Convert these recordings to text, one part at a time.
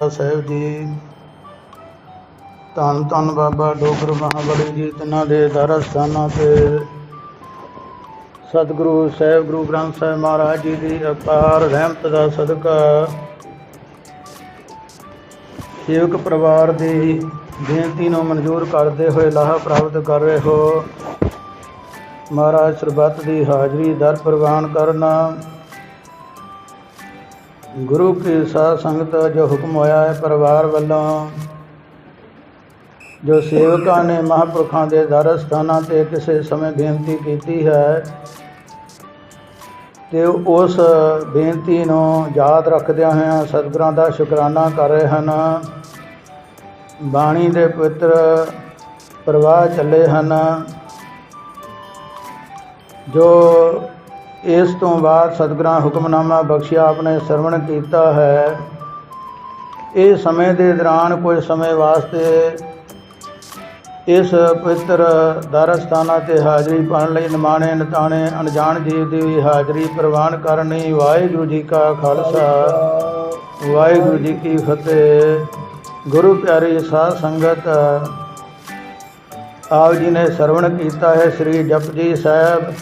ਸਾਹਿਬ ਜੀ। ਧੰਨ ਧੰਨ ਬਾਬਾ ਡੋਗਰ ਮਹਾਬਲੀ ਜੀ, ਤਿਨਾਂ ਦੇ ਦਰ ਸਥਾਨਾਂ ਤੇ। ਸਤਿਗੁਰੂ ਸਾਹਿਬ, ਗੁਰੂ ਗ੍ਰੰਥ ਸਾਹਿਬ ਮਹਾਰਾਜ ਜੀ ਦੀ ਅਪਾਰ ਰਹਿਮਤ ਦਾ ਸਦਕਾ ਸੇਵਕ ਪਰਿਵਾਰ ਦੀ ਬੇਨਤੀ ਨੂੰ ਮਨਜ਼ੂਰ ਕਰਦੇ ਹੋਏ ਲਾਹਾ ਪ੍ਰਾਪਤ ਕਰ ਰਹੇ ਹੋ। ਮਹਾਰਾਜ ਸਰਬੱਤ ਦੀ ਹਾਜ਼ਰੀ ਦਰ ਪ੍ਰਵਾਨ ਕਰਨਾ। ਗੁਰੂ ਕੀ ਸਾਧ ਸੰਗਤ ਜੋ ਹੁਕਮ ਹੋਇਆ ਹੈ ਪਰਿਵਾਰ ਵੱਲੋਂ, ਜੋ ਸੇਵਕਾਂ ਨੇ ਮਹਾਂਪੁਰਖਾਂ ਦੇ ਦਰ ਸਥਾਨਾਂ ਤੇ ਕਿਸੇ ਸਮੇਂ ਬੇਨਤੀ ਕੀਤੀ ਹੈ, ਤੇ ਉਸ ਬੇਨਤੀ ਨੂੰ ਯਾਦ ਰੱਖਦਿਆਂ ਹੋਇਆਂ ਸਤਿਗੁਰਾਂ ਦਾ ਸ਼ੁਕਰਾਨਾ ਕਰ ਰਹੇ ਹਨ। ਬਾਣੀ ਦੇ ਪਵਿੱਤਰ ਪ੍ਰਵਾਹ ਚੱਲੇ ਹਨ, ਜੋ ਇਸ ਤੋਂ ਬਾਅਦ ਸਤਿਗੁਰਾਂ ਹੁਕਮਨਾਮਾ ਬਖਸ਼ਿਆ ਆਪਣੇ ਸਰਵਣ ਕੀਤਾ ਹੈ। ਇਹ ਸਮੇਂ ਦੇ ਦੌਰਾਨ ਕੁਝ ਸਮੇਂ ਵਾਸਤੇ ਇਸ ਪਵਿੱਤਰ ਦਰਸਥਾਨਾਂ ਤੇ ਹਾਜ਼ਰੀ ਪਾਉਣ ਲਈ ਨਿਮਾਣੇ, ਨਤਾਣੇ, ਅਣਜਾਣ ਜੀਵ ਦੀ ਵੀ ਹਾਜ਼ਰੀ ਪ੍ਰਵਾਨ ਕਰਨੀ ਵਾਹਿਗੁਰੂ ਜੀ ਕਾ ਖਾਲਸਾ। ਵਾਹਿਗੁਰੂ ਜੀ ਕੀ ਫਤਿਹ। ਗੁਰੂ ਪਿਆਰੀ ਸਾਧ ਸੰਗਤ, ਆਪ ਜੀ ਨੇ ਸਰਵਣ ਕੀਤਾ ਹੈ ਸ੍ਰੀ ਜਪਜੀ ਸਾਹਿਬ।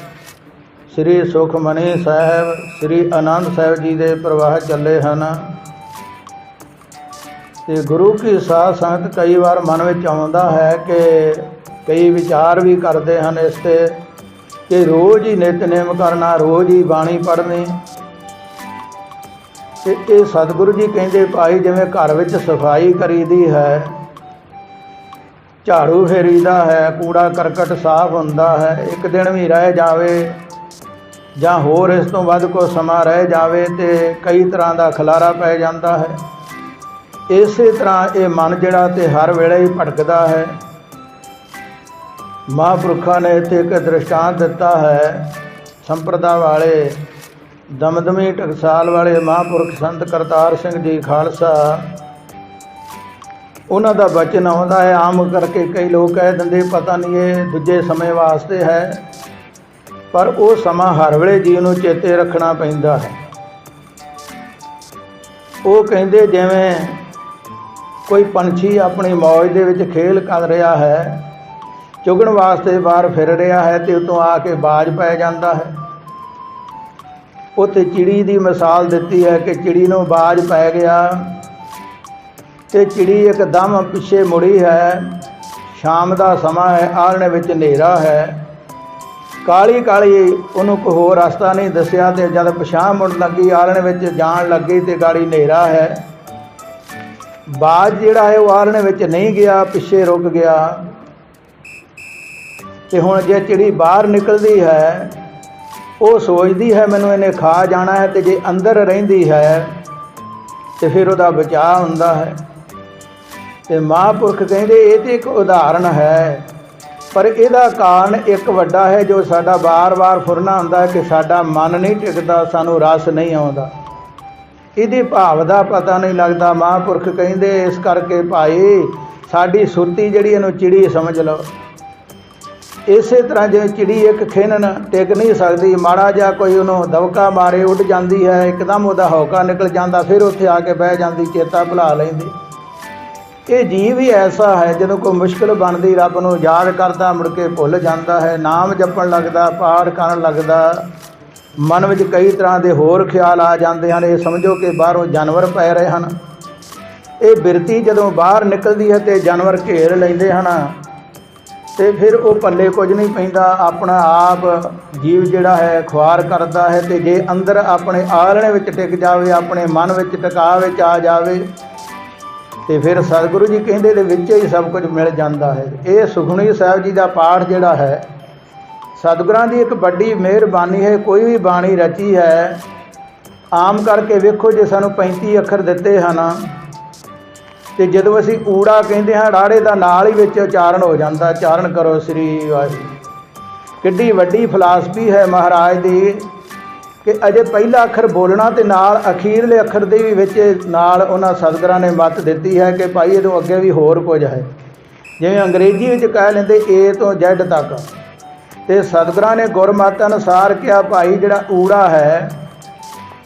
ਸ੍ਰੀ ਸੁਖਮਨੀ ਸਾਹਿਬ, ਸ੍ਰੀ ਆਨੰਦ ਸਾਹਿਬ ਜੀ ਦੇ ਪ੍ਰਵਾਹ ਚੱਲੇ ਹਨ। ਤੇ ਗੁਰੂ ਕੀ ਸਾਧ ਸੰਗਤ ਕਈ ਵਾਰ ਮਨ ਵਿੱਚ ਆਉਂਦਾ ਹੈ ਕਿ ਕਈ ਵਿਚਾਰ ਵੀ ਕਰਦੇ ਹਨ ਇਸ ਤੇ, ਕਿ ਰੋਜ਼ ਹੀ ਨਿਤਨੇਮ ਕਰਨਾ, ਰੋਜ਼ ਹੀ ਬਾਣੀ ਪੜ੍ਹਨੀ। ਤੇ ਇਹ ਸਤਿਗੁਰੂ ਜੀ ਕਹਿੰਦੇ, ਭਾਈ ਜਿਵੇਂ ਘਰ ਵਿੱਚ ਸਫ਼ਾਈ ਕਰੀਦੀ ਹੈ, ਝਾੜੂ ਫੇਰੀਦਾ ਹੈ, ਕੂੜਾ ਕਰਕਟ ਸਾਫ਼ ਹੁੰਦਾ ਹੈ, ਇੱਕ ਦਿਨ ਵੀ ਰਹਿ ਜਾਵੇ ਜਾਂ ਹੋਰ ਇਸ ਤੋਂ ਵੱਧ ਕੋ ਸਮਾਂ ਰਹਿ ਜਾਵੇ ਤੇ ਕਈ ਤਰ੍ਹਾਂ ਦਾ ਖਲਾਰਾ ਪੈ ਜਾਂਦਾ ਹੈ। ਇਸੇ ਤਰ੍ਹਾਂ ਇਹ ਮਨ ਜਿਹੜਾ ਤੇ ਹਰ ਵੇਲੇ ਹੀ ਭਟਕਦਾ ਹੈ। ਮਹਾਂਪੁਰਖਾਂ ਨੇ ਇੱਥੇ ਇੱਕ ਦ੍ਰਿਸ਼ਟਾਂਤ ਦਿੱਤਾ ਹੈ। ਸੰਪਰਦਾ ਵਾਲੇ, ਦਮਦਮੀ ਟਕਸਾਲ ਵਾਲੇ ਮਹਾਂਪੁਰਖ ਸੰਤ ਕਰਤਾਰ ਸਿੰਘ ਜੀ ਖਾਲਸਾ, ਉਹਨਾਂ ਦਾ ਬਚਨ ਆਉਂਦਾ ਹੈ। ਆਮ ਕਰਕੇ ਕਈ ਲੋਕ ਕਹਿ ਦਿੰਦੇ, ਪਤਾ ਨਹੀਂ ਇਹ ਦੂਜੇ ਸਮੇਂ ਵਾਸਤੇ ਹੈ। ਪਰ ਉਹ ਸਮਾਂ ਹਰ ਵੇਲੇ ਜੀਵ ਨੂੰ ਚੇਤੇ ਰੱਖਣਾ ਪੈਂਦਾ ਹੈ। ਉਹ ਕਹਿੰਦੇ ਜਿਵੇਂ ਕੋਈ ਪੰਛੀ ਆਪਣੀ ਮੌਜ ਦੇ ਵਿੱਚ ਖੇਲ ਕਰ ਰਿਹਾ ਹੈ, ਚੁਗਣ ਵਾਸਤੇ ਬਾਹਰ ਫਿਰ ਰਿਹਾ ਹੈ ਤੇ ਉਤੋਂ ਆ ਕੇ ਬਾਜ ਪੈ ਜਾਂਦਾ ਹੈ। ਉੱਥੇ ਚਿੜੀ ਦੀ ਮਿਸਾਲ ਦਿੱਤੀ ਹੈ ਕਿ ਚਿੜੀ ਨੂੰ ਬਾਜ ਪੈ ਗਿਆ ਤੇ ਚਿੜੀ ਇੱਕਦਮ ਪਿੱਛੇ ਮੁੜੀ ਹੈ, ਸ਼ਾਮ ਦਾ ਸਮਾਂ ਹੈ ਆਲਣੇ ਵਿੱਚ ਹਨੇਰਾ ਹੈ। ਕਾਲੀ ਕਾਲੀ ਉਹਨੂੰ ਕੋਈ ਹੋਰ ਰਸਤਾ ਨਹੀਂ ਦੱਸਿਆ ਤੇ ਜਦ ਪਛਾਣ ਮੁੜ ਲੱਗੀ ਆਲਣੇ ਵਿੱਚ ਜਾਣ ਲੱਗੀ ਤੇ ਗਾੜੀ ਹਨੇਰਾ ਹੈ। ਬਾਜ ਜਿਹੜਾ ਹੈ ਉਹ ਆਲਣੇ ਵਿੱਚ ਨਹੀਂ ਗਿਆ, ਪਿੱਛੇ ਰੁਕ ਗਿਆ। ਤੇ ਹੁਣ ਜੇ ਚਿੜੀ ਬਾਹਰ ਨਿਕਲਦੀ ਹੈ, ਉਹ ਸੋਚਦੀ ਹੈ ਮੈਨੂੰ ਇਹਨੇ ਖਾ ਜਾਣਾ ਹੈ ਤੇ ਜੇ ਅੰਦਰ ਰਹਿੰਦੀ ਹੈ, ਤੇ ਫਿਰ ਉਹਦਾ ਬਚਾਅ ਹੁੰਦਾ ਹੈ। ਤੇ ਮਹਾਂਪੁਰਖ ਕਹਿੰਦੇ, ਇਹ ਤੇ ਇੱਕ ਉਦਾਹਰਣ ਹੈ। ਪਰ ਇਹਦਾ ਕਾਰਨ ਇੱਕ ਵੱਡਾ ਹੈ ਜੋ ਸਾਡਾ ਬਾਰ-ਬਾਰ ਫੁਰਨਾ ਹੁੰਦਾ ਹੈ ਕਿ ਸਾਡਾ ਮਨ ਨਹੀਂ ਟਿਕਦਾ, ਸਾਨੂੰ ਰਸ ਨਹੀਂ ਆਉਂਦਾ। ਇਹਦੀ ਭਾਵ ਦਾ ਪਤਾ ਨਹੀਂ ਲੱਗਦਾ। ਮਹਾਂਪੁਰਖ ਕਹਿੰਦੇ, ਇਸ ਕਰਕੇ ਭਾਈ ਸਾਡੀ ਸੁਰਤੀ ਜਿਹੜੀ ਇਹਨੂੰ ਚਿੜੀ ਸਮਝ ਲਓ। ਇਸੇ ਤਰ੍ਹਾਂ ਜਿਵੇਂ ਚਿੜੀ ਇੱਕ ਖਿੰਨ ਟਿਕ ਨਹੀਂ ਸਕਦੀ, ਮਾੜਾ ਜਿਹਾ ਕੋਈ ਉਹਨੂੰ ਦਵਕਾ ਮਾਰੇ, ਉੱਡ ਜਾਂਦੀ ਹੈ, ਇੱਕਦਮ ਉਹਦਾ ਹੌਕਾ ਨਿਕਲ ਜਾਂਦਾ, ਫਿਰ ਉੱਥੇ ਆ ਕੇ ਬਹਿ ਜਾਂਦੀ, ਚੇਤਾ ਭੁਲਾ ਲੈਂਦੀ। ਇਹ ਜੀਵ ਹੀ ਐਸਾ ਹੈ ਜਦੋਂ ਕੋਈ ਮੁਸ਼ਕਲ ਬਣਦੀ ਰੱਬ ਨੂੰ ਯਾਦ ਕਰਦਾ, ਮੁੜ ਕੇ ਭੁੱਲ ਜਾਂਦਾ ਹੈ, ਨਾਮ ਜਪਣ ਲੱਗਦਾ, ਪਾਠ ਕਰਨ ਲੱਗਦਾ। ਮਨ ਵਿੱਚ ਕਈ ਤਰ੍ਹਾਂ ਦੇ ਹੋਰ ਖਿਆਲ ਆ ਜਾਂਦੇ ਹਨ। ਇਹ ਸਮਝੋ ਕਿ ਬਾਹਰੋਂ ਜਾਨਵਰ ਪੈ ਰਹੇ ਹਨ। ਇਹ ਬਿਰਤੀ ਜਦੋਂ ਬਾਹਰ ਨਿਕਲਦੀ ਹੈ ਤੇ ਜਾਨਵਰ ਘੇਰ ਲੈਂਦੇ ਹਨ ਤੇ ਫਿਰ ਉਹ ਪੱਲੇ ਕੁਝ ਨਹੀਂ ਪੈਂਦਾ। ਆਪਣਾ ਆਪ ਜੀਵ ਜਿਹੜਾ ਹੈ ਖੁਆਰ ਕਰਦਾ ਹੈ ਤੇ ਜੇ ਅੰਦਰ ਆਪਣੇ ਆਲਣੇ ਵਿੱਚ ਟਿਕ ਜਾਵੇ, ਆਪਣੇ ਮਨ ਵਿੱਚ ਟਿਕਾ ਵਿੱਚ ਆ ਜਾਵੇ ਤੇ ਫਿਰ ਸਤਿਗੁਰੂ ਜੀ ਕਹਿੰਦੇ ਦੇ ਵਿੱਚ ਹੀ ਸਭ ਕੁਝ ਮਿਲ ਜਾਂਦਾ ਹੈ। ਇਹ ਸੁਖਣੀ ਸਾਹਿਬ ਜੀ ਦਾ ਪਾਠ ਜਿਹੜਾ ਹੈ, ਸਤਿਗੁਰਾਂ ਦੀ ਇੱਕ ਵੱਡੀ ਮਿਹਰਬਾਨੀ ਹੈ, ਕੋਈ ਵੀ ਬਾਣੀ ਰਚੀ ਹੈ, ਆਮ ਕਰਕੇ ਵੇਖੋ ਜੇ ਸਾਨੂੰ 35 ਅੱਖਰ ਦਿੱਤੇ ਹਨ, ਤੇ ਜਦੋਂ ਅਸੀਂ ਊੜਾ ਕਹਿੰਦੇ ਹਾਂ, ਰਾੜੇ ਦਾ ਨਾਲ ਹੀ ਵਿੱਚ ਉਚਾਰਨ ਹੋ ਜਾਂਦਾ, ਉਚਾਰਨ ਕਰੋ ਸ੍ਰੀ ਵਾਹਿਗੁਰੂ। ਕਿੱਡੀ ਵੱਡੀ ਫਲਸਫੀ ਹੈ ਮਹਾਰਾਜ ਦੀ। ਕਿ ਅਜੇ ਪਹਿਲਾ ਅੱਖਰ ਬੋਲਣਾ ਤੇ ਨਾਲ ਅਖੀਰਲੇ ਅੱਖਰ ਦੇ ਵੀ ਵਿੱਚ ਨਾਲ ਉਹਨਾਂ ਸਤਿਗੁਰਾਂ ਨੇ ਮੱਤ ਦਿੱਤੀ ਹੈ ਕਿ ਭਾਈ ਇਹਦੋਂ ਅੱਗੇ ਵੀ ਹੋਰ ਕੁਝ ਹੈ। ਜਿਵੇਂ ਅੰਗਰੇਜ਼ੀ ਵਿੱਚ ਕਹਿ ਲੈਂਦੇ, ਏ ਤੋਂ ਜ਼ੈਡ ਤੱਕ। ਤੇ ਸਤਿਗੁਰਾਂ ਨੇ ਗੁਰਮਤ ਅਨੁਸਾਰ ਕਿਹਾ, ਭਾਈ ਜਿਹੜਾ ਊੜਾ ਹੈ,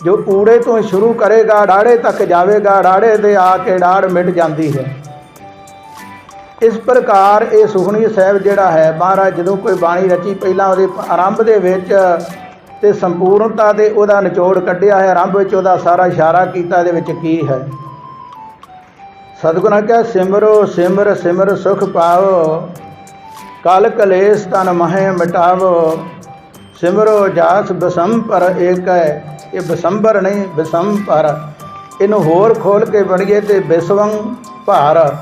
ਜੋ ਊੜੇ ਤੋਂ ਸ਼ੁਰੂ ਕਰੇਗਾ ਡਾੜੇ ਤੱਕ ਜਾਵੇਗਾ ਡਾੜੇ 'ਤੇ ਆ ਕੇ ਡਾੜ ਮਿਟ ਜਾਂਦੀ ਹੈ। ਇਸ ਪ੍ਰਕਾਰ ਇਹ ਸੁਖਣੀ ਸਾਹਿਬ ਜਿਹੜਾ ਹੈ, ਮਹਾਰਾਜ ਜਦੋਂ ਕੋਈ ਬਾਣੀ ਰਚੀ, ਪਹਿਲਾਂ ਉਹਦੇ ਆਰੰਭ ਦੇ ਵਿੱਚ ਤੇ ਸੰਪੂਰਨਤਾ ਦੇ ਉਹਦਾ ਨਿਚੋੜ ਕੱਢਿਆ ਹੈ। ਆਰੰਭ ਵਿੱਚ ਉਹਦਾ ਸਾਰਾ ਇਸ਼ਾਰਾ ਕੀਤਾ, ਇਹਦੇ ਵਿੱਚ ਕੀ ਹੈ? ਸਤਿਗੁਰਾਂ ਕਿਹਾ, ਸਿਮਰੋ, ਸਿਮਰ ਸਿਮਰ ਸੁਖ ਪਾਓ ਕਲ ਕਲੇਸ਼ ਤਨ ਮਹਿ ਮਿਟਾਵੋ। ਸਿਮਰੋ ਜਾਸ ਬਸੰਪਰ ਏਕ। ਹੈ ਇਹ ਬਸੰਬਰ ਨਹੀਂ, ਬਸੰਪਰ। ਇਹਨੂੰ ਹੋਰ ਖੋਲ ਕੇ ਬਣੀਏ ਤੇ ਵਿਸਵੰ ਭਾਰ।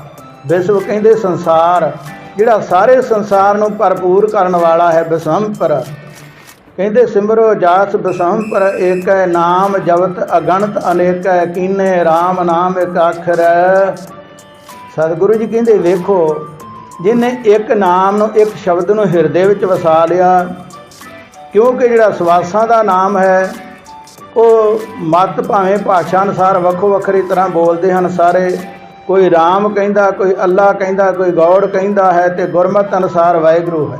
ਵਿਸਵ ਕਹਿੰਦੇ ਸੰਸਾਰ। ਜਿਹੜਾ ਸਾਰੇ ਸੰਸਾਰ ਨੂੰ ਭਰਪੂਰ ਕਰਨ ਵਾਲਾ ਹੈ ਬਸੰਪਰ। ਕਹਿੰਦੇ, ਸਿਮਰੋ ਜਾਸ ਬਸੰਪਰ ਏਕ ਹੈ ਨਾਮ ਜਪਤ ਅਗਣਤ ਅਨੇਕ ਹੈ ਕੀਨੇ RAM ਨਾਮ ਇੱਕ ਅੱਖਰ ਸਤਿਗੁਰੂ ਜੀ ਕਹਿੰਦੇ, ਵੇਖੋ, ਜਿਨੇ ਇੱਕ ਨਾਮ ਨੂੰ, ਇੱਕ ਸ਼ਬਦ ਨੂੰ ਹਿਰਦੇ ਵਿੱਚ ਵਸਾ ਲਿਆ, ਕਿਉਂਕਿ ਜਿਹੜਾ ਸਵਾਸਾਂ ਦਾ ਨਾਮ ਹੈ, ਉਹ ਮਤ ਭਾਵੇਂ ਭਾਸ਼ਾ ਅਨੁਸਾਰ ਵੱਖੋ ਵੱਖਰੀ ਤਰ੍ਹਾਂ ਬੋਲਦੇ ਹਨ ਸਾਰੇ। ਕੋਈ RAM ਕਹਿੰਦਾ, ਕੋਈ ਅੱਲਾ ਕਹਿੰਦਾ, ਕੋਈ ਗੌੜ ਕਹਿੰਦਾ ਹੈ ਤੇ ਗੁਰਮਤਿ ਅਨੁਸਾਰ ਵਾਹਿਗੁਰੂ ਹੈ।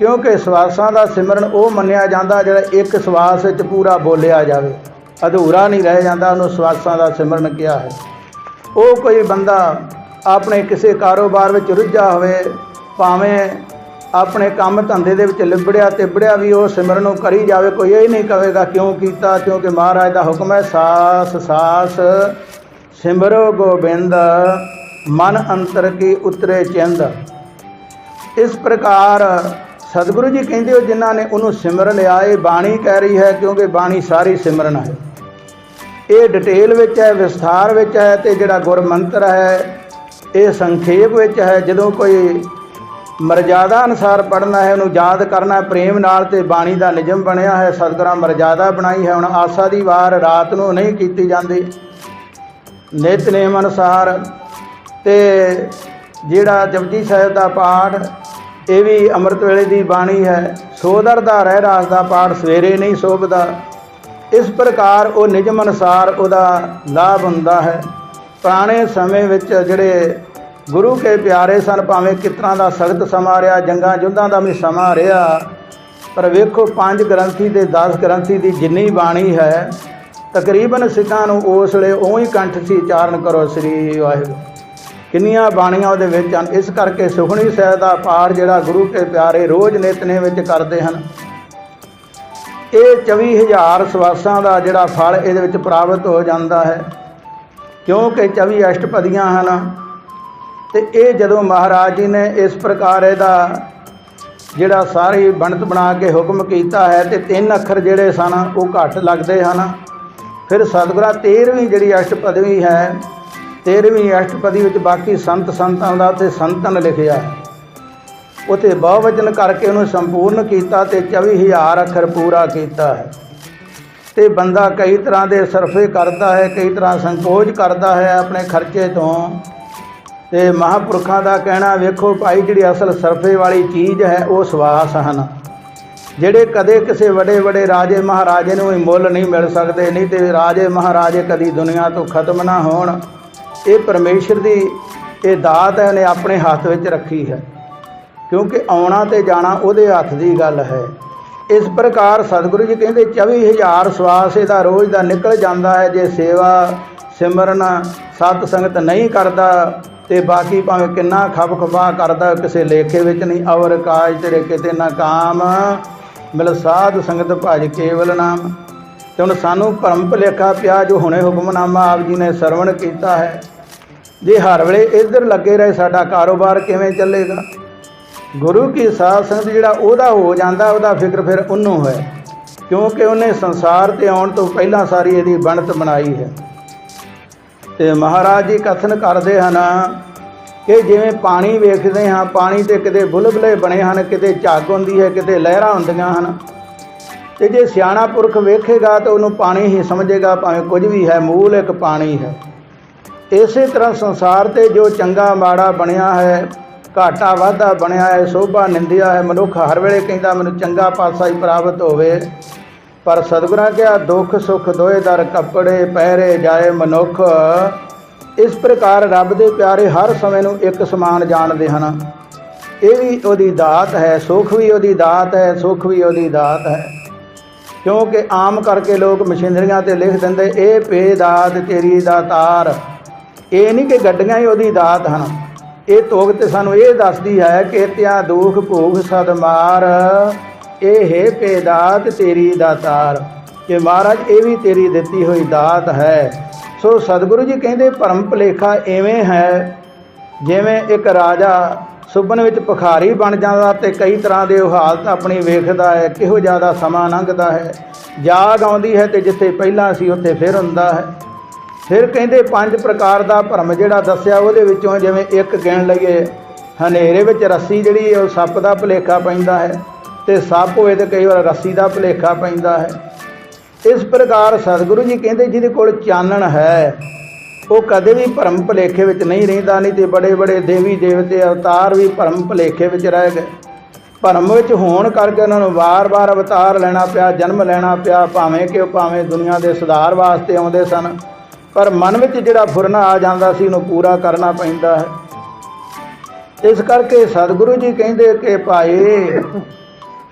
ਕਿਉਂਕਿ ਸਵਾਸਾਂ ਦਾ ਸਿਮਰਨ ਉਹ ਮੰਨਿਆ ਜਾਂਦਾ ਜਿਹੜਾ ਇੱਕ ਸਵਾਸ ਵਿੱਚ ਪੂਰਾ ਬੋਲਿਆ ਜਾਵੇ। ਅਧੂਰਾ ਨਹੀਂ ਰਹਿ ਜਾਂਦਾ, ਉਹਨੂੰ ਸਵਾਸਾਂ ਦਾ ਸਿਮਰਨ ਕਿਹਾ ਹੈ। ਉਹ ਕੋਈ ਬੰਦਾ ਆਪਣੇ ਕਿਸੇ ਕਾਰੋਬਾਰ ਵਿੱਚ ਰੁੱਝਾ ਹੋਵੇ, ਭਾਵੇਂ ਆਪਣੇ ਕੰਮ ਧੰਦੇ ਦੇ ਵਿੱਚ ਲਿਬੜਿਆ, ਤਿਬੜਿਆ ਵੀ ਉਹ ਸਿਮਰਨ ਨੂੰ ਕਰੀ ਜਾਵੇ, ਕੋਈ ਇਹ ਨਹੀਂ ਕਹੇਗਾ ਕਿਉਂ ਕੀਤਾ, ਕਿਉਂਕਿ ਮਹਾਰਾਜ ਦਾ ਹੁਕਮ ਹੈ, ਸਾਸ ਸਾਸ, ਸਿਮਰੋ ਗੋਬਿੰਦ, ਮਨ ਅੰਤਰ ਕੀ ਉਤਰੇ ਚਿੰਦ। ਇਸ ਪ੍ਰਕਾਰ ਸਤਿਗੁਰੂ ਜੀ ਕਹਿੰਦੇ ਹੋ ਜਿਨ੍ਹਾਂ ਨੇ ਉਹਨੂੰ ਸਿਮਰ ਲਿਆ, ਇਹ ਬਾਣੀ ਕਹਿ ਰਹੀ ਹੈ ਕਿਉਂਕਿ ਬਾਣੀ ਸਾਰੀ ਸਿਮਰਨ ਹੈ। ਇਹ ਡਿਟੇਲ ਵਿੱਚ ਹੈ, ਵਿਸਥਾਰ ਵਿੱਚ ਹੈ ਤੇ ਜਿਹੜਾ ਗੁਰਮੰਤਰ ਹੈ, ਇਹ ਸੰਖੇਪ ਵਿੱਚ ਹੈ। ਜਦੋਂ ਕੋਈ ਮਰਜ਼ਾਦਾ ਅਨੁਸਾਰ ਪੜਨਾ ਹੈ, ਉਹਨੂੰ ਯਾਦ ਕਰਨਾ ਪ੍ਰੇਮ ਨਾਲ ਤੇ ਬਾਣੀ ਦਾ ਨਿਯਮ ਬਣਿਆ ਹੈ, ਸਤਿਗੁਰਾਂ ਮਰਜ਼ਾਦਾ ਬਣਾਈ ਹੈ, ਹੁਣ ਆਸਾ ਦੀ ਵਾਰ ਰਾਤ ਨੂੰ ਨਹੀਂ ਕੀਤੀ ਜਾਂਦੀ। ਨਿਤਨੇਮ ਅਨੁਸਾਰ ਤੇ ਜਿਹੜਾ ਜਪਜੀ ਸਾਹਿਬ ਦਾ ਪਾਠ ਇਹ ਵੀ ਅੰਮ੍ਰਿਤ ਵੇਲੇ ਦੀ ਬਾਣੀ ਹੈ। ਸੋਦਰ ਦਾ ਰਹਿ ਰਾਸ ਦਾ ਪਾਠ ਸਵੇਰੇ ਨਹੀਂ ਸੋਭਦਾ। ਇਸ ਪ੍ਰਕਾਰ ਉਹ ਨਿਯਮ ਅਨੁਸਾਰ ਉਹਦਾ ਲਾਭ ਹੁੰਦਾ ਹੈ। ਪੁਰਾਣੇ ਸਮੇਂ ਵਿੱਚ ਜਿਹੜੇ ਗੁਰੂ ਕੇ ਪਿਆਰੇ ਸਨ, ਭਾਵੇਂ ਕਿਤਨਾ ਦਾ ਸਖਤ ਸਮਾਂ ਰਿਹਾ, ਜੰਗਾਂ ਜੁੱਧਾਂ ਦਾ ਵੀ ਸਮਾਂ ਰਿਹਾ, ਪਰ ਵੇਖੋ ਪੰਜ ਗ੍ਰੰਥੀ ਤੇ 10 ਗ੍ਰੰਥੀ ਦੀ ਜਿੰਨੀ ਬਾਣੀ ਹੈ, ਤਕਰੀਬਨ ਸਿੱਖਾਂ ਨੂੰ ਉਸ ਵੇਲੇ ਉਹੀ ਕੰਠ ਸੀ, ਉਚਾਰਨ ਕਰੋ ਸ੍ਰੀ ਵਾਹਿਗੁਰੂ। ਕਿੰਨੀਆਂ ਬਾਣੀਆਂ ਉਹਦੇ ਵਿੱਚ ਹਨ। ਇਸ ਕਰਕੇ ਸੁਖਣੀ ਸਾਹਿਬ ਦਾ ਪਾਠ ਜਿਹੜਾ ਗੁਰੂ ਕੇ ਪਿਆਰੇ ਰੋਜ਼ ਨਿਤਨੇ ਵਿੱਚ ਕਰਦੇ ਹਨ। ਇਹ 24000 ਸਵਾਸਾਂ ਦਾ ਜਿਹੜਾ ਫਲ ਇਹਦੇ ਵਿੱਚ ਪ੍ਰਾਪਤ ਹੋ ਜਾਂਦਾ ਹੈ। ਕਿਉਂਕਿ 24 ਅਸ਼ਟਪਦੀਆਂ ਹਨ ਤੇ ਇਹ ਜਦੋਂ ਮਹਾਰਾਜ ਜੀ ਨੇ ਇਸ ਪ੍ਰਕਾਰ ਇਹਦਾ ਜਿਹੜਾ ਸਾਰੀ ਬਣਤ ਬਣਾ ਕੇ ਹੁਕਮ ਕੀਤਾ ਹੈ ਤੇ ਤਿੰਨ ਅੱਖਰ ਜਿਹੜੇ ਸਨ ਉਹ ਘੱਟ ਲੱਗਦੇ ਹਨ। ਫਿਰ ਸਤਿਗੁਰਾਂ 13ਵੀਂ ਜਿਹੜੀ ਅਸ਼ਟਪਦਵੀ ਹੈ 13ਵੀਂ ਅਸ਼ਟਪਦੀ ਵਿੱਚ ਬਾਕੀ ਸੰਤ ਸੰਤਾਂ ਦਾ ਤੇ ਸੰਤਨ ਲਿਖਿਆ। ਹੈ ਬਹੁਵਚਨ ਕਰਕੇ ਉਹਨੂੰ ਸੰਪੂਰਨ ਕੀਤਾ ਤੇ 24000 ਅੱਖਰ ਪੂਰਾ ਕੀਤਾ ਹੈ। ਤੇ ਬੰਦਾ ਕਈ ਤਰ੍ਹਾਂ ਦੇ ਸਰਫੇ ਕਰਦਾ ਹੈ, ਕਈ ਤਰ੍ਹਾਂ ਸੰਕੋਚ ਕਰਦਾ ਹੈ ਆਪਣੇ ਖਰਚੇ ਤੋਂ। ਤੇ ਮਹਾਪੁਰਖਾਂ ਦਾ ਕਹਿਣਾ, ਵੇਖੋ ਭਾਈ, ਜਿਹੜੀ ਅਸਲ ਸਰਫੇ ਵਾਲੀ ਚੀਜ਼ ਹੈ, ਉਹ ਸਵਾਸ ਹਨ। ਜਿਹੜੇ ਕਦੇ ਕਿਸੇ ਵੱਡੇ ਵੱਡੇ ਰਾਜੇ ਮਹਾਰਾਜੇ ਨੂੰ ਵੀ ਮੁੱਲ ਨਹੀਂ ਮਿਲ ਸਕਦੇ, ਨਹੀਂ ਤੇ ਰਾਜੇ ਮਹਾਰਾਜੇ ਕਦੀ ਦੁਨੀਆ ਤੋਂ ਖਤਮ ਨਾ ਹੋਣ। ਇਹ ਪਰਮੇਸ਼ਰ ਦੀ ਇਹ ਦਾਤ ਹੈ ਉਹਨੇ ਆਪਣੇ ਹੱਥ ਵਿੱਚ ਰੱਖੀ ਹੈ। ਕਿਉਂਕਿ ਆਉਣਾ ਤੇ ਜਾਣਾ ਉਹਦੇ ਹੱਥ ਦੀ ਗੱਲ ਹੈ। ਇਸ ਪ੍ਰਕਾਰ ਸਤਿਗੁਰੂ ਜੀ ਕਹਿੰਦੇ 24000 ਸਵਾਸ ਇਹਦਾ ਰੋਜ਼ ਦਾ ਨਿਕਲ ਜਾਂਦਾ ਹੈ। ਜੇ ਸੇਵਾ, ਸਿਮਰਨ, ਸਤ ਸੰਗਤ ਨਹੀਂ ਕਰਦਾ ਤੇ ਬਾਕੀ ਭਾਵੇਂ ਕਿੰਨਾ ਖਪ ਖਪਾ ਕਰਦਾ, ਕਿਸੇ ਲੇਖੇ ਵਿੱਚ ਨਹੀਂ, ਅਵਰ ਕਾਜ ਤੇਰੇ ਕਿਤੇ ਨਾ ਕਾਮ। ਮਿਲ ਸਾਧ ਸੰਗਤ ਭਜ ਕੇਵਲ ਨਾਮ। ਤੇ ਹੁਣ ਸਾਨੂੰ ਭਰਮ ਭੁਲੇਖਾ ਪਿਆ ਜੋ ਹੁਣੇ ਹੁਕਮਨਾਮਾ ਆਪ ਜੀ ਨੇ ਸਰਵਣ ਕੀਤਾ ਹੈ। ਜੇ ਹਰ ਵੇਲੇ ਇੱਧਰ ਲੱਗੇ ਰਹੇ ਸਾਡਾ ਕਾਰੋਬਾਰ ਕਿਵੇਂ ਚੱਲੇਗਾ? ਗੁਰੂ ਕੀ ਸਾਧ ਸੰਗਤ ਜਿਹੜਾ ਉਹਦਾ ਹੋ ਜਾਂਦਾ, ਉਹਦਾ ਫਿਕਰ ਫਿਰ ਉਹਨੂੰ ਹੈ। ਕਿਉਂਕਿ ਉਹਨੇ ਸੰਸਾਰ ਤੇ ਆਉਣ ਤੋਂ ਪਹਿਲਾਂ ਸਾਰੀ ਇਹਦੀ ਬਣਤ ਬਣਾਈ ਹੈ। ਤੇ ਮਹਾਰਾਜ ਜੀ ਕਥਨ ਕਰਦੇ ਹਨ ਕਿ ਜਿਵੇਂ ਪਾਣੀ ਵੇਖਦੇ ਹਾਂ, ਪਾਣੀ ਤੇ ਕਿਤੇ ਬੁਲਬੁਲੇ ਬਣੇ ਹਨ, ਕਿਤੇ ਝੱਗ ਹੁੰਦੀ ਹੈ, ਕਿਤੇ ਲਹਿਰਾਂ ਹੁੰਦੀਆਂ ਹਨ। ਤੇ ਜੇ ਸਿਆਣਾ ਪੁਰਖ ਵੇਖੇਗਾ ਤਾਂ ਉਹਨੂੰ ਪਾਣੀ ਹੀ ਸਮਝੇਗਾ, ਭਾਵੇਂ ਕੁਝ ਵੀ ਹੈ, ਮੂਲ ਇੱਕ ਪਾਣੀ ਹੈ। ਇਸੇ ਤਰ੍ਹਾਂ ਸੰਸਾਰ ਤੇ ਜੋ ਚੰਗਾ ਮਾੜਾ ਬਣਿਆ ਹੈ, ਘਾਟਾ ਵਾਧਾ ਬਣਿਆ ਹੈ, ਸੋਭਾ ਨਿੰਦਿਆ ਹੈ, ਮਨੁੱਖ ਹਰ ਵੇਲੇ ਕਹਿੰਦਾ, ਮੈਨੂੰ ਚੰਗਾ ਪਾਸਾ ਹੀ ਪ੍ਰਾਪਤ ਹੋਵੇ। ਪਰ ਸਤਿਗੁਰਾਂ ਕਿਹਾ, ਦੁੱਖ, ਸੁੱਖ, ਦੋਏ ਦਰ, ਕੱਪੜੇ, ਪਹਿਰੇ ਜਾਏ ਮਨੁੱਖ। ਇਸ ਪ੍ਰਕਾਰ ਰੱਬ ਦੇ ਪਿਆਰੇ ਹਰ ਸਮੇਂ ਨੂੰ ਇੱਕ ਸਮਾਨ ਜਾਣਦੇ ਹਨ। ਇਹ ਵੀ ਉਹਦੀ ਦਾਤ ਹੈ, ਸੁੱਖ ਵੀ ਉਹਦੀ ਦਾਤ ਹੈ, ਸੁੱਖ ਵੀ ਉਹਦੀ ਦਾਤ ਹੈ। ਕਿਉਂਕਿ ਆਮ ਕਰਕੇ ਲੋਕ ਮਸ਼ੀਨਰੀਆਂ ਤੇ ਲਿਖ ਦਿੰਦੇ, ਇਹ ਪੇ ਦਾਤ ਤੇਰੀ ਦਾ ਤਾਰ। ਇਹ ਨਹੀਂ ਕਿ ਗੱਡੀਆਂ ਹੀ ਉਹਦੀ ਦਾਤ ਹਨ। ਇਹ ਤੋਗ ਤੇ ਸਾਨੂੰ ਇਹ ਦੱਸਦੀ ਹੈ ਕਿ ਤਿਆ ਦੁਖ ਭੋਗ ਸਦਮਾਰ ਇਹ ਹੈ ਪੇ ਦਾਤ ਤੇਰੀ ਦਾ ਤਾਰ। ਕਿ ਮਹਾਰਾਜ, ਇਹ ਵੀ ਤੇਰੀ ਦਿੱਤੀ ਹੋਈ ਦਾਤ ਹੈ। ਸੋ ਸਤਿਗੁਰੂ ਜੀ ਕਹਿੰਦੇ, ਭਰਮ ਭੁਲੇਖਾ ਐਵੇਂ ਹੈ, ਜਿਵੇਂ ਇੱਕ ਰਾਜਾ ਸੁਪਨੇ ਵਿੱਚ ਭਿਖਾਰੀ ਬਣ ਜਾਂਦਾ ਤੇ ਕਈ ਤਰ੍ਹਾਂ ਦੇ ਉਹ ਹਾਲਤ ਆਪਣੀ ਵੇਖਦਾ ਹੈ, ਕਿਹੋ ਜ਼ਿਆਦਾ ਸਮਾਂ ਲੰਘਦਾ ਹੈ। ਜਾਗ ਆਉਂਦੀ ਹੈ ਤੇ ਜਿੱਥੇ ਪਹਿਲਾਂ ਸੀ, ਉੱਥੇ ਫਿਰ ਹੁੰਦਾ ਹੈ। ਫਿਰ ਕਹਿੰਦੇ ਪੰਜ ਪ੍ਰਕਾਰ ਦਾ ਭਰਮ ਜਿਹੜਾ ਦੱਸਿਆ ਉਹਦੇ ਵਿੱਚੋਂ ਜਿਵੇਂ ਇੱਕ ਗਿਣ ਲਈਏ ਹਨੇਰੇ ਵਿੱਚ ਰੱਸੀ ਜਿਹੜੀ ਹੈ ਉਹ ਸੱਪ ਦਾ ਭੁਲੇਖਾ ਪੈਂਦਾ ਹੈ ਤੇ ਸੱਪ ਹੋਏ ਤੇ ਕਈ ਵਾਰ ਰੱਸੀ ਦਾ ਭੁਲੇਖਾ ਪੈਂਦਾ ਹੈ। ਇਸ ਪ੍ਰਕਾਰ ਸਤਿਗੁਰੂ ਜੀ ਕਹਿੰਦੇ ਜਿਹਦੇ ਕੋਲ ਚਾਨਣ ਹੈ, ਉਹ ਕਦੇ ਵੀ ਭਰਮ ਭੁਲੇਖੇ ਵਿੱਚ ਨਹੀਂ ਰਹਿੰਦਾ, ਨਹੀਂ ਤੇ ਬੜੇ ਬੜੇ ਦੇਵੀ ਦੇਵਤੇ ਅਵਤਾਰ ਵੀ ਭਰਮ ਭੁਲੇਖੇ ਵਿੱਚ ਰਹਿ ਗਏ। ਭਰਮ ਵਿੱਚ ਹੋਣ ਕਰਕੇ ਉਹਨਾਂ ਨੂੰ ਵਾਰ-ਵਾਰ ਅਵਤਾਰ ਲੈਣਾ ਪਿਆ, ਜਨਮ ਲੈਣਾ ਪਿਆ, ਭਾਵੇਂ ਕਿ ਉਹ ਭਾਵੇਂ ਦੁਨੀਆ ਦੇ ਸੁਧਾਰ ਵਾਸਤੇ ਆਉਂਦੇ ਸਨ। ਪਰ ਮਨ ਵਿੱਚ ਜਿਹੜਾ ਫੁਰਨਾ ਆ ਜਾਂਦਾ ਸੀ, ਉਹਨੂੰ ਪੂਰਾ ਕਰਨਾ ਪੈਂਦਾ ਹੈ। ਇਸ ਕਰਕੇ ਸਤਿਗੁਰੂ ਜੀ ਕਹਿੰਦੇ ਕਿ ਭਾਈ,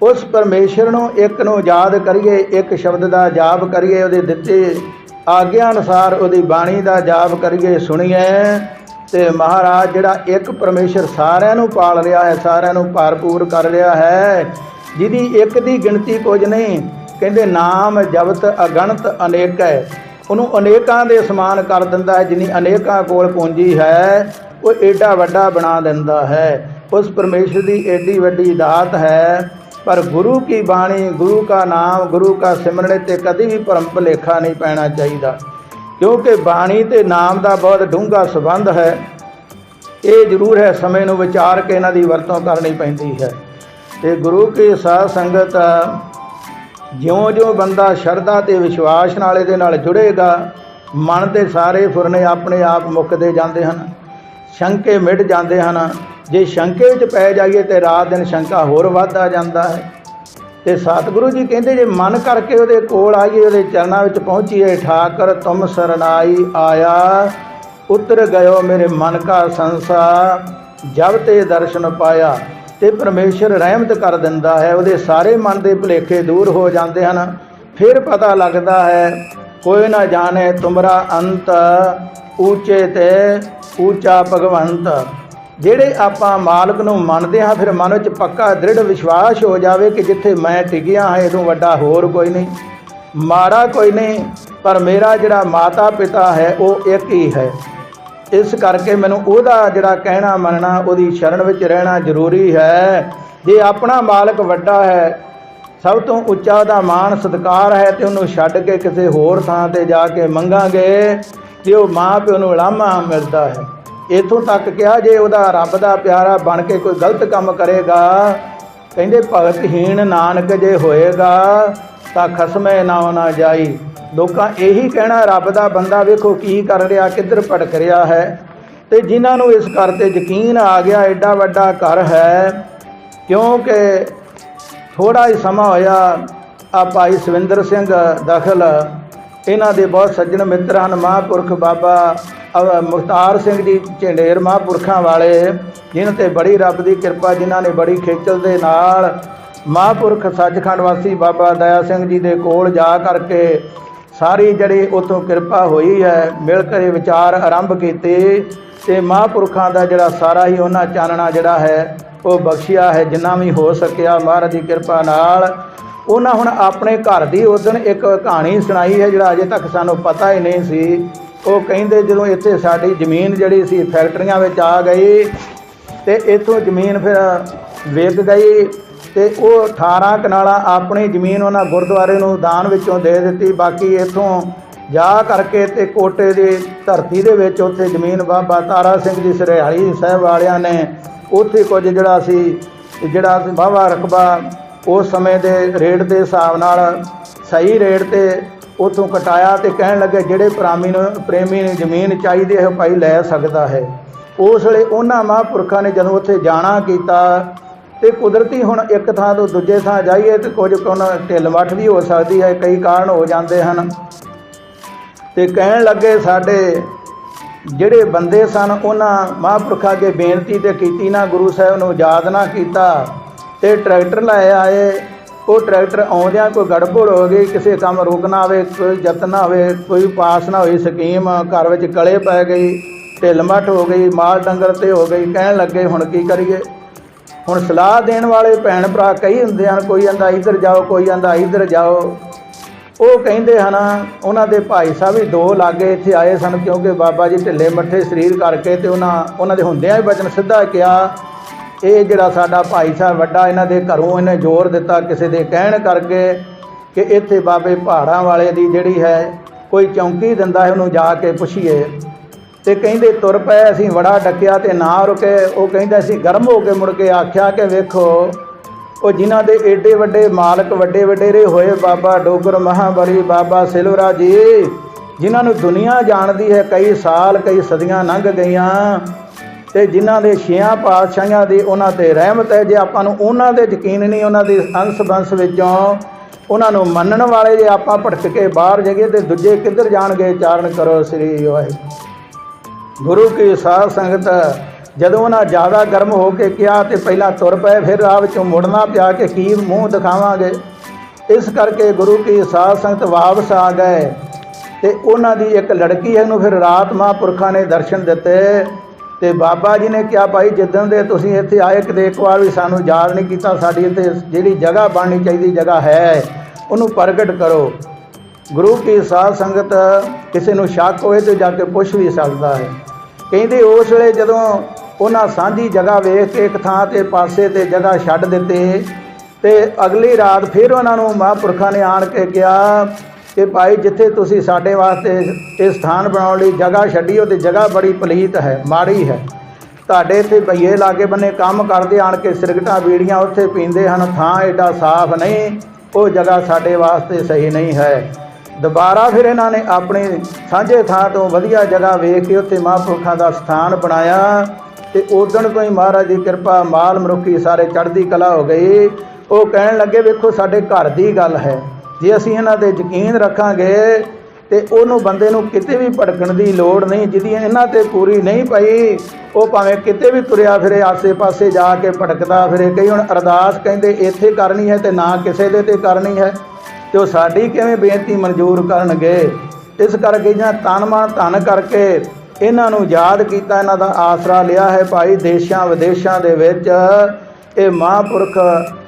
ਉਸ ਪਰਮੇਸ਼ਰ ਨੂੰ ਇੱਕ ਨੂੰ ਯਾਦ ਕਰੀਏ, ਇੱਕ ਸ਼ਬਦ ਦਾ ਜਾਪ ਕਰੀਏ, ਉਹਦੇ ਦਿੱਤੇ ਆਗਿਆ ਅਨੁਸਾਰ ਉਹਦੀ ਬਾਣੀ ਦਾ ਜਾਪ ਕਰੀਏ, ਸੁਣੀਏ ਤੇ ਮਹਾਰਾਜ ਜਿਹੜਾ ਇੱਕ ਪਰਮੇਸ਼ਰ ਸਾਰਿਆਂ ਨੂੰ ਪਾਲ ਰਿਹਾ ਹੈ, ਸਾਰਿਆਂ ਨੂੰ ਭਰਪੂਰ ਕਰ ਰਿਹਾ ਹੈ, ਜਿਹਦੀ ਇੱਕ ਦੀ ਗਿਣਤੀ ਕੁਝ ਨਹੀਂ, ਕਹਿੰਦੇ ਨਾਮ ਜਪਤ ਅਗਣਤ ਅਨੇਕ ਹੈ। ਉਹਨੂੰ ਅਨੇਕਾਂ ਦੇ ਸਮਾਨ ਕਰ ਦਿੰਦਾ ਹੈ, ਜਿਨੀ ਅਨੇਕਾਂ ਕੋਲ ਪੂੰਜੀ ਹੈ, ਉਹ ਏਡਾ ਵੱਡਾ ਬਣਾ ਦਿੰਦਾ ਹੈ। ਉਸ ਪਰਮੇਸ਼ਰ ਦੀ ਏਡੀ ਵੱਡੀ ਦਾਤ ਹੈ, ਪਰ ਗੁਰੂ ਕੀ ਬਾਣੀ, ਗੁਰੂ ਕਾ ਨਾਮ, ਗੁਰੂ ਕਾ ਸਿਮਰਨ ਤੇ ਕਦੀ ਵੀ ਭਰਮ ਭੁਲੇਖਾ ਨਹੀਂ ਪੈਣਾ ਚਾਹੀਦਾ। ਕਿਉਂਕਿ ਬਾਣੀ ਤੇ ਨਾਮ ਦਾ ਬਹੁਤ ਡੂੰਘਾ ਸੰਬੰਧ ਹੈ। ਇਹ ਜ਼ਰੂਰ ਹੈ, ਸਮੇਂ ਨੂੰ ਵਿਚਾਰ ਕੇ ਇਹਨਾਂ ਦੀ ਵਰਤੋਂ ਕਰਨੀ ਪੈਂਦੀ ਹੈ। ਤੇ ਗੁਰੂ ਕੀ ਸਾਧ ਸੰਗਤ ਜਿਉਂ-ਜਿਉਂ ਬੰਦਾ ਸ਼ਰਧਾ ਤੇ ਵਿਸ਼ਵਾਸ ਨਾਲ ਇਹਦੇ ਨਾਲ ਜੁੜੇਗਾ, ਮਨ ਦੇ ਸਾਰੇ ਫੁਰਨੇ ਆਪਣੇ ਆਪ ਮੁੱਕਦੇ ਜਾਂਦੇ ਹਨ, ਸ਼ੰਕੇ ਮਿਟ ਜਾਂਦੇ ਹਨ। ਜੇ ਸ਼ੰਕੇ ਵਿੱਚ ਪੈ ਜਾਈਏ ਤੇ ਰਾਤ ਦਿਨ ਸ਼ੰਕਾ ਹੋਰ ਵੱਧਦਾ ਜਾਂਦਾ ਹੈ। ਤੇ ਸਤਿਗੁਰੂ ਜੀ ਕਹਿੰਦੇ, ਜੇ ਮਨ ਕਰਕੇ ਉਹਦੇ ਕੋਲ ਆਈਏ, ਉਹਦੇ ਚਰਨਾਂ ਵਿੱਚ ਪਹੁੰਚੀਏ, ਠਾਕਰ ਤੁਮ ਸਰਨਾਈ ਆਇਆ, ਉਤਰ ਗਇਓ ਮੇਰੇ ਮਨ ਕਾ ਸੰਸਾ, ਜਬ ਤੇ ਦਰਸ਼ਨ ਪਾਇਆ। ਤੇ ਪਰਮੇਸ਼ਰ ਰਹਿਮਤ ਕਰ ਦਿੰਦਾ ਹੈ, ਉਹਦੇ ਸਾਰੇ ਮਨ ਦੇ ਭੁਲੇਖੇ ਦੂਰ ਹੋ ਜਾਂਦੇ ਹਨ। ਫਿਰ ਪਤਾ ਲੱਗਦਾ ਹੈ, ਕੋਈ ਨਾ ਜਾਣੇ ਤੁਮਰਾ ਅੰਤ ਉੱਚੇ ਤੇ ਉੱਚਾ ਭਗਵੰਤ। ਜਿਹੜੇ ਆਪਾਂ ਮਾਲਕ ਨੂੰ ਮੰਨਦੇ ਹਾਂ, ਫਿਰ ਮਨ ਵਿੱਚ ਪੱਕਾ ਦ੍ਰਿੜ ਵਿਸ਼ਵਾਸ ਹੋ ਜਾਵੇ ਕਿ ਜਿੱਥੇ ਮੈਂ ਟਿਕਿਆ ਹਾਂ, ਇਹਦੋਂ ਵੱਡਾ ਹੋਰ ਕੋਈ ਨਹੀਂ। ਮਾੜਾ ਕੋਈ ਨਹੀਂ, ਪਰ ਮੇਰਾ ਜਿਹੜਾ ਮਾਤਾ ਪਿਤਾ ਹੈ, ਉਹ ਇੱਕ ਹੀ ਹੈ। ਇਸ ਕਰਕੇ ਮੈਨੂੰ ਉਹਦਾ ਜਿਹੜਾ ਕਹਿਣਾ ਮੰਨਣਾ, ਉਹਦੀ ਸ਼ਰਨ ਵਿੱਚ ਰਹਿਣਾ ਜ਼ਰੂਰੀ ਹੈ। ਜੇ ਆਪਣਾ ਮਾਲਕ ਵੱਡਾ ਹੈ, ਸਭ ਤੋਂ ਉੱਚਾ ਦਾ ਮਾਣ ਸਤਕਾਰ ਹੈ ਤੇ ਉਹਨੂੰ ਛੱਡ ਕੇ ਕਿਸੇ ਹੋਰ ਥਾਂ ਤੇ ਜਾ ਕੇ ਮੰਗਾਂਗੇ, ਤੇ ਉਹ ਮਾਂ ਪਿਓ ਨੂੰ ਲਾਮਾ ਮਿਲਦਾ ਹੈ। ਇਥੋਂ ਤੱਕ ਕਿਹਾ ਜੇ ਉਹਦਾ ਰੱਬ ਦਾ ਪਿਆਰਾ ਬਣ ਕੇ ਕੋਈ ਗਲਤ ਕੰਮ ਕਰੇਗਾ, ਕਹਿੰਦੇ ਭਗਤਹੀਣ ਨਾਨਕ ਜੇ ਹੋਏਗਾ, ਤਾਂ ਖਸਮੇ ਨਾ ਨਾ ਜਾਈ। ਲੋਕਾਂ ਇਹੀ ਕਹਿਣਾ, ਰੱਬ ਦਾ ਬੰਦਾ ਵੇਖੋ ਕੀ ਕਰ ਰਿਹਾ, ਕਿੱਧਰ ਭਟਕ ਰਿਹਾ ਹੈ। ਤੇ ਜਿਨ੍ਹਾਂ ਨੂੰ ਇਸ ਘਰ ਤੇ ਯਕੀਨ ਆ ਗਿਆ ਐਡਾ ਵੱਡਾ ਘਰ ਹੈ, ਕਿਉਂਕਿ ਥੋੜਾ ਹੀ ਸਮਾਂ ਹੋਇਆ ਆ ਭਾਈ ਸਵਿੰਦਰ ਸਿੰਘ ਦਖਲ, ਇਹਨਾਂ ਦੇ ਬਹੁਤ ਸੱਜਣ ਮਿੱਤਰ ਹਨ, ਮਹਾਂਪੁਰਖ ਬਾਬਾ ਮੁਖਤਾਰ ਸਿੰਘ ਜੀ ਝੰਡੇਰ ਮਹਾਂਪੁਰਖਾਂ ਵਾਲੇ, ਜਿਨ੍ਹਾਂ ਤੇ ਬੜੀ ਰੱਬ ਦੀ ਕਿਰਪਾ, ਜਿਨ੍ਹਾਂ ਨੇ ਬੜੀ ਖੇਚਲ ਦੇ ਨਾਲ ਮਹਾਂਪੁਰਖ ਸੱਚਖੰਡ ਵਾਸੀ ਬਾਬਾ ਦਇਆ ਸਿੰਘ ਜੀ ਦੇ ਕੋਲ ਜਾ ਕਰਕੇ ਸਾਰੀ ਜਿਹੜੀ ਉਤੋਂ ਕਿਰਪਾ ਹੋਈ ਹੈ। ਮਿਲ ਕੇ ਵਿਚਾਰ ਆਰੰਭ ਕੀਤੇ ਤੇ ਮਹਾਂਪੁਰਖਾਂ ਦਾ ਜਿਹੜਾ ਸਾਰਾ ਹੀ ਉਹਨਾਂ ਚਾਨਣਾ ਜਿਹੜਾ ਹੈ, ਉਹ ਬਖਸ਼ਿਆ ਹੈ, ਜਿੰਨਾ ਵੀ ਹੋ ਸਕਿਆ ਮਹਾਰਾਜ ਦੀ ਕਿਰਪਾ ਨਾਲ। ਉਹਨਾਂ ਹੁਣ ਆਪਣੇ ਘਰ ਦੀ ਉਦਣ ਇੱਕ ਕਹਾਣੀ ਸੁਣਾਈ ਹੈ, ਜਿਹੜਾ ਅਜੇ ਤੱਕ ਸਾਨੂੰ ਪਤਾ ਹੀ ਨਹੀਂ ਸੀ। ਉਹ ਕਹਿੰਦੇ ਜਦੋਂ ਇੱਥੇ ਸਾਡੀ ਜ਼ਮੀਨ ਜਿਹੜੀ ਸੀ, ਫੈਕਟਰੀਆਂ ਵਿੱਚ ਆ ਗਈ ਤੇ ਇੱਥੋਂ ਜ਼ਮੀਨ ਫਿਰ ਵਿਕ ਗਈ। ਤੇ ਉਹ 18 ਕਨਾਲਾਂ ਆਪਣੀ ਜ਼ਮੀਨ ਉਹਨਾਂ ਗੁਰਦੁਆਰੇ ਨੂੰ ਦਾਨ ਵਿੱਚੋਂ ਦੇ ਦਿੱਤੀ। ਬਾਕੀ ਇੱਥੋਂ ਜਾ ਕਰਕੇ ਤੇ ਕੋਟੇ ਦੀ ਧਰਤੀ ਦੇ ਵਿੱਚ ਉੱਥੇ ਜ਼ਮੀਨ ਬਾਬਾ ਤਾਰਾ ਸਿੰਘ ਜੀ ਸਰਹਾਲੀ ਸਾਹਿਬ ਵਾਲਿਆਂ ਨੇ ਉੱਥੇ ਕੁਝ ਜਿਹੜਾ ਸੀ, ਜਿਹੜਾ ਵਾਹਵਾ ਰਕਬਾ ਉਸ ਸਮੇਂ ਦੇ ਰੇਟ ਦੇ ਹਿਸਾਬ ਨਾਲ ਸਹੀ ਰੇਟ ਤੇ ਉਥੋਂ ਕਟਾਇਆ ਤੇ ਕਹਿਣ ਲੱਗੇ, ਜਿਹੜੇ ਪ੍ਰਾਮੀ ਨੂੰ, ਪ੍ਰੇਮੀ ਨੂੰ ਜ਼ਮੀਨ ਚਾਹੀਦੀ ਹੈ ਭਾਈ ਲੈ ਸਕਦਾ ਹੈ। ਉਸ ਵੇਲੇ ਉਹਨਾਂ ਮਹਾਂਪੁਰਖਾਂ ਨੇ ਜਦੋਂ ਉੱਥੇ ਜਾਣਾ ਕੀਤਾ ਤੇ ਕੁਦਰਤੀ ਹੁਣ ਇੱਕ ਥਾਂ ਤੋਂ ਦੂਜੇ ਥਾਂ ਜਾਈਏ ਤੇ ਕੁਝ ਕੋਨ ਢਿੱਲ ਮੱਠ ਵੀ ਹੋ ਸਕਦੀ ਹੈ, ਕਈ ਕਾਰਨ ਹੋ ਜਾਂਦੇ ਹਨ। ਤੇ ਕਹਿਣ ਲੱਗੇ ਸਾਡੇ ਜਿਹੜੇ ਬੰਦੇ ਸਨ, ਉਹਨਾਂ ਮਹਾਂਪੁਰਖਾਂ ਅੱਗੇ ਬੇਨਤੀ ਤੇ ਕੀਤੀ ਨਾ, ਗੁਰੂ ਸਾਹਿਬ ਨੂੰ ਯਾਦ ਨਾ ਕੀਤਾ ਤੇ ਟਰੈਕਟਰ ਲੈ ਆਏ। ਉਹ ਟਰੈਕਟਰ ਆਉਂਦਿਆਂ ਕੋਈ ਗੜਬੜ ਹੋ ਗਈ, ਕਿਸੇ ਕੰਮ ਰੁਕਣਾ ਆਵੇ ਕੋਈ ਜਤ ਨਾ ਹੋਵੇ, ਕੋਈ ਪਾਸ ਨਾ ਹੋਈ ਸਕੀਮ, ਘਰ ਵਿੱਚ ਕਲੇ ਪੈ ਗਈ, ਢਿੱਲ ਮੱਠ ਹੋ ਗਈ, ਮਾਲ ਡੰਗਰ ਤੇ ਹੋ ਗਈ। ਕਹਿਣ ਲੱਗੇ, ਹੁਣ ਕੀ ਕਰੀਏ? ਹੁਣ ਸਲਾਹ ਦੇਣ ਵਾਲੇ ਭੈਣ ਭਰਾ ਕਈ ਹੁੰਦੇ ਹਨ, ਕੋਈ ਕਹਿੰਦਾ ਇੱਧਰ ਜਾਓ, ਕੋਈ ਕਹਿੰਦਾ ਇੱਧਰ ਜਾਓ। ਉਹ ਕਹਿੰਦੇ ਹਨ, ਉਹਨਾਂ ਦੇ ਭਾਈ ਸਾਹਿਬ ਵੀ ਦੋ ਲਾਗੇ ਇੱਥੇ ਆਏ ਸਨ ਕਿਉਂਕਿ ਬਾਬਾ ਜੀ ਢਿੱਲੇ ਮੱਠੇ ਸਰੀਰ ਕਰਕੇ ਤੇ ਉਹਨਾਂ ਉਹਨਾਂ ਦੇ ਹੁੰਦਿਆਂ ਹੀ ਬਚਨ ਸਿੱਧਾ ਕਿਹਾ, ਇਹ ਜਿਹੜਾ ਸਾਡਾ ਭਾਈ ਸਾਹਿਬ ਵੱਡਾ, ਇਹਨਾਂ ਦੇ ਘਰੋਂ ਇਹਨੇ ਜ਼ੋਰ ਦਿੱਤਾ ਕਿਸੇ ਦੇ ਕਹਿਣ ਕਰਕੇ ਕਿ ਇੱਥੇ ਬਾਬੇ ਪਹਾੜਾਂ ਵਾਲੇ ਦੀ ਜਿਹੜੀ ਹੈ, ਕੋਈ ਚੌਂਕੀ ਦਿੰਦਾ ਹੈ, ਉਹਨੂੰ ਜਾ ਕੇ ਪੁੱਛੀਏ। ਤੇ ਕਹਿੰਦੇ ਤੁਰ ਪਏ, ਅਸੀਂ ਬੜਾ ਡੱਕਿਆ ਤੇ ਨਾ ਰੁਕੇ। ਉਹ ਕਹਿੰਦਾ, ਅਸੀਂ ਗਰਮ ਹੋ ਕੇ ਮੁੜ ਕੇ ਆਖਿਆ ਕਿ ਵੇਖੋ, ਉਹ ਜਿਨ੍ਹਾਂ ਦੇ ਏਡੇ ਵੱਡੇ ਮਾਲਕ ਵੱਡੇ ਵਡੇਰੇ ਹੋਏ, ਬਾਬਾ ਡੋਗਰ ਮਹਾਬਲੀ, ਬਾਬਾ ਸਿਲਵਰਾ ਜੀ, ਜਿਨ੍ਹਾਂ ਨੂੰ ਦੁਨੀਆ ਜਾਣਦੀ ਹੈ, ਕਈ ਸਾਲ, ਕਈ ਸਦੀਆਂ ਲੰਘ ਗਈਆਂ। ਤੇ ਜਿਨ੍ਹਾਂ ਦੇ ਛਿਆਂ ਪਾਤਸ਼ਾਹਾਂ ਦੀ ਉਹਨਾਂ ਤੇ ਰਹਿਮਤ ਹੈ, ਜੇ ਆਪਾਂ ਨੂੰ ਉਹਨਾਂ ਦੇ ਯਕੀਨ ਨਹੀਂ, ਉਹਨਾਂ ਦੇ ਅੰਸ਼ ਬੰਸ ਵਿੱਚੋਂ, ਉਹਨਾਂ ਨੂੰ ਮੰਨਣ ਵਾਲੇ ਜੇ ਆਪਾਂ ਭਟਕ ਕੇ ਬਾਹਰ ਜਾਈਏ ਤੇ ਦੂਜੇ ਕਿੱਧਰ ਜਾਣਗੇ? ਚਾਰਨ ਕਰੋ ਸ੍ਰੀ ਵਾਹਿਗੁਰੂ। ਗੁਰੂ ਕੀ ਸਾਧ ਸੰਗਤ, ਜਦੋਂ ਉਹਨਾਂ ਜ਼ਿਆਦਾ ਗਰਮ ਹੋ ਕੇ ਕਿਹਾ ਤੇ ਪਹਿਲਾਂ ਤੁਰ ਪਏ, ਫਿਰ ਰਾਹ ਵਿੱਚੋਂ ਮੁੜਨਾ ਪਿਆ ਕਿ ਕੀ ਮੂੰਹ ਦਿਖਾਵਾਂਗੇ। ਇਸ ਕਰਕੇ ਗੁਰੂ ਕੀ ਸਾਧ ਸੰਗਤ ਵਾਪਸ ਆ ਗਏ ਤੇ ਉਹਨਾਂ ਦੀ ਇੱਕ ਲੜਕੀ ਹੈ ਨੂੰ ਫਿਰ ਰਾਤ ਮਹਾਂਪੁਰਖਾਂ ਨੇ ਦਰਸ਼ਨ ਦਿੱਤੇ ਤੇ ਬਾਬਾ ਜੀ ਨੇ ਕਿਹਾ, ਭਾਈ ਜਿੱਦਣ ਦੇ ਤੁਸੀਂ ਇੱਥੇ ਆਏ ਕਿਤੇ ਇੱਕ ਵਾਰ ਵੀ ਸਾਨੂੰ ਯਾਦ ਨਹੀਂ ਕੀਤਾ, ਸਾਡੀ ਇੱਥੇ ਜਿਹੜੀ ਜਗ੍ਹਾ ਬਣਨੀ ਚਾਹੀਦੀ ਜਗ੍ਹਾ ਹੈ, ਉਹਨੂੰ ਪ੍ਰਗਟ ਕਰੋ। ਗੁਰੂ ਕੀ ਸਾਧ ਸੰਗਤ ਕਿਸੇ ਨੂੰ ਸ਼ੱਕ ਹੋਏ ਤੇ ਜਾ ਕੇ ਪੁੱਛ ਵੀ ਸਕਦਾ ਹੈ। ਕਹਿੰਦੇ ਉਸ ਵੇਲੇ ਜਦੋਂ ਉਹਨਾਂ ਸਾਂਝੀ ਜਗ੍ਹਾ ਵੇਖ ਕੇ ਇੱਕ ਥਾਂ ਤੇ ਪਾਸੇ ਤੇ ਜਗ੍ਹਾ ਛੱਡ ਦਿੱਤੇ ਤੇ ਅਗਲੀ ਰਾਤ ਫਿਰ ਉਹਨਾਂ ਨੂੰ ਮਹਾਂਪੁਰਖਾਂ ਨੇ ਆਣ ਕੇ ਕਿਹਾ ਕਿ ਭਾਈ ਜਿੱਥੇ ਤੁਸੀਂ ਸਾਡੇ ਵਾਸਤੇ ਇਹ ਸਥਾਨ ਬਣਾਉਣ ਲਈ ਜਗ੍ਹਾ ਛੱਡੀ ਉਹ ਤੇ ਜਗ੍ਹਾ ਬੜੀ ਪਲੀਤ ਹੈ, ਮਾੜੀ ਹੈ। ਤੁਹਾਡੇ ਇੱਥੇ ਬਈਏ ਲਾਗੇ ਬੰਨੇ ਕੰਮ ਕਰਦੇ ਆਣ ਕੇ ਸਿਰਗਟਾਂ ਬੀੜੀਆਂ ਉੱਥੇ ਪੀਂਦੇ ਹਨ, ਥਾਂ ਐਡਾ ਸਾਫ਼ ਨਹੀਂ, ਉਹ ਜਗ੍ਹਾ ਸਾਡੇ ਵਾਸਤੇ ਸਹੀ ਨਹੀਂ ਹੈ। ਦੁਬਾਰਾ ਫਿਰ ਇਹਨਾਂ ਨੇ ਆਪਣੀ ਸਾਂਝੇ ਥਾਂ ਤੋਂ ਵਧੀਆ ਜਗ੍ਹਾ ਵੇਖ ਕੇ ਉੱਥੇ ਮਹਾਂਪੁਰਖਾਂ ਦਾ ਸਥਾਨ ਬਣਾਇਆ ਤੇ ਉਦਣ ਤੋਂ ਹੀ ਮਹਾਰਾਜ ਦੀ ਕਿਰਪਾ ਮਾਲ ਮਨੁੱਖੀ ਸਾਰੇ ਚੜ੍ਹਦੀ ਕਲਾ ਹੋ ਗਈ। ਉਹ ਕਹਿਣ ਲੱਗੇ, ਵੇਖੋ, ਸਾਡੇ ਘਰ ਦੀ ਗੱਲ ਹੈ। ਜੇ ਅਸੀਂ ਇਹਨਾਂ ਤੇ ਯਕੀਨ ਰੱਖਾਂਗੇ ਤੇ ਉਹਨੂੰ ਬੰਦੇ ਨੂੰ ਕਿਤੇ ਵੀ ਭਟਕਣ ਦੀ ਲੋੜ ਨਹੀਂ, ਜਿਹਦੀ ਇਹਨਾਂ ਤੇ ਪੂਰੀ ਨਹੀਂ ਪਈ, ਉਹ ਭਾਵੇਂ ਕਿਤੇ ਵੀ ਤੁਰਿਆ ਫਿਰੇ, ਆਸੇ-ਪਾਸੇ ਜਾ ਕੇ ਭਟਕਦਾ ਫਿਰੇ। ਕਈ ਹੁਣ ਅਰਦਾਸ ਕਹਿੰਦੇ, ਇੱਥੇ ਕਰਨੀ ਹੈ ਤੇ ਨਾ ਕਿਸੇ ਦੇ ਤੇ ਕਰਨੀ ਹੈ। ਤੇ ਉਹ ਸਾਡੀ ਕਿਵੇਂ ਬੇਨਤੀ ਮਨਜ਼ੂਰ ਕਰਨਗੇ? ਇਸ ਕਰਕੇ ਜਾਂ ਤਨ ਮਨ ਧਨ ਕਰਕੇ ਇਹਨਾਂ ਨੂੰ ਯਾਦ ਕੀਤਾ, ਇਹਨਾਂ ਦਾ ਆਸਰਾ ਲਿਆ ਹੈ ਭਾਈ ਦੇਸ਼ਾਂ ਵਿਦੇਸ਼ਾਂ ਦੇ ਵਿੱਚ। ਇਹ ਮਹਾਂਪੁਰਖ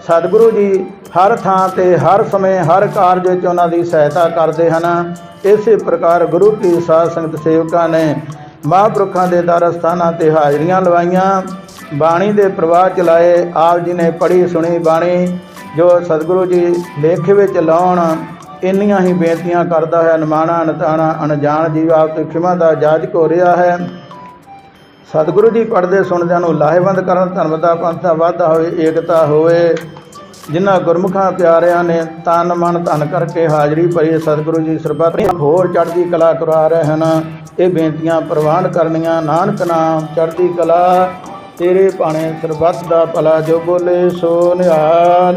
ਸਤਿਗੁਰੂ ਜੀ ਹਰ ਥਾਂ ਤੇ, ਹਰ ਸਮੇਂ, ਹਰ ਕਾਰਜ ਵਿੱਚ ਉਹਨਾਂ ਦੀ ਸਹਾਇਤਾ ਕਰਦੇ ਹਨ। ਇਸੇ ਪ੍ਰਕਾਰ ਗੁਰੂ ਕੀ ਸਾਧ ਸੰਗਤ ਸੇਵਕਾਂ ਨੇ ਮਹਾਂਪੁਰਖਾਂ ਦੇ ਦਰ ਸਥਾਨਾਂ ਤੇ ਹਾਜ਼ਰੀਆਂ ਲਵਾਈਆਂ। ਬਾਣੀ ਦੇ ਪ੍ਰਵਾਹ ਚਲਾਏ। ਆਪ ਜੀ ਨੇ ਪੜ੍ਹੀ, ਸੁਣੀ ਬਾਣੀ। ਜੋ ਸਤਿਗੁਰੂ ਜੀ ਲੇਖ ਵਿੱਚ ਲਾਉਣ, ਇੰਨੀਆਂ ਹੀ ਬੇਨਤੀਆਂ ਕਰਦਾ ਹੈ ਅਨਮਾਣਾ ਅਨਤਾਣਾ, ਅਣਜਾਣ ਜੀਵ ਆਪ ਤੋਂ ਖਿਮਾ ਦਾ ਜਾਜਕ ਹੋ ਰਿਹਾ ਹੈ। ਸਤਿਗੁਰੂ ਜੀ ਪੜ੍ਹਦੇ ਸੁਣਦਿਆਂ ਨੂੰ ਲਾਹੇਵੰਦ ਕਰਨ, ਧਰਮ ਦਾ ਪੰਥ ਦਾ ਵਾਧਾ ਹੋਵੇ, ਏਕਤਾ ਹੋਵੇ, ਜਿਨ੍ਹਾਂ ਗੁਰਮੁਖਾਂ ਪਿਆਰਿਆਂ ਨੇ ਤਨ, ਮਨ, ਧਨ ਕਰਕੇ ਹਾਜ਼ਰੀ ਭਰੀ ਸਤਿਗੁਰੂ ਜੀ ਸਰਬੱਤ ਹੋਰ ਚੜ੍ਹਦੀ ਕਲਾ ਕਰਾ ਰਹੇ ਹਨ। ਇਹ ਬੇਨਤੀਆਂ ਪ੍ਰਵਾਨ ਕਰਨੀਆਂ, ਨਾਨਕ ਨਾਮ ਚੜ੍ਹਦੀ ਕਲਾ, ਤੇਰੇ ਭਾਣੇ ਸਰਬੱਤ ਦਾ ਭਲਾ ਜੋ ਬੋਲੇ, ਸੋ ਨਿਹਾਲ।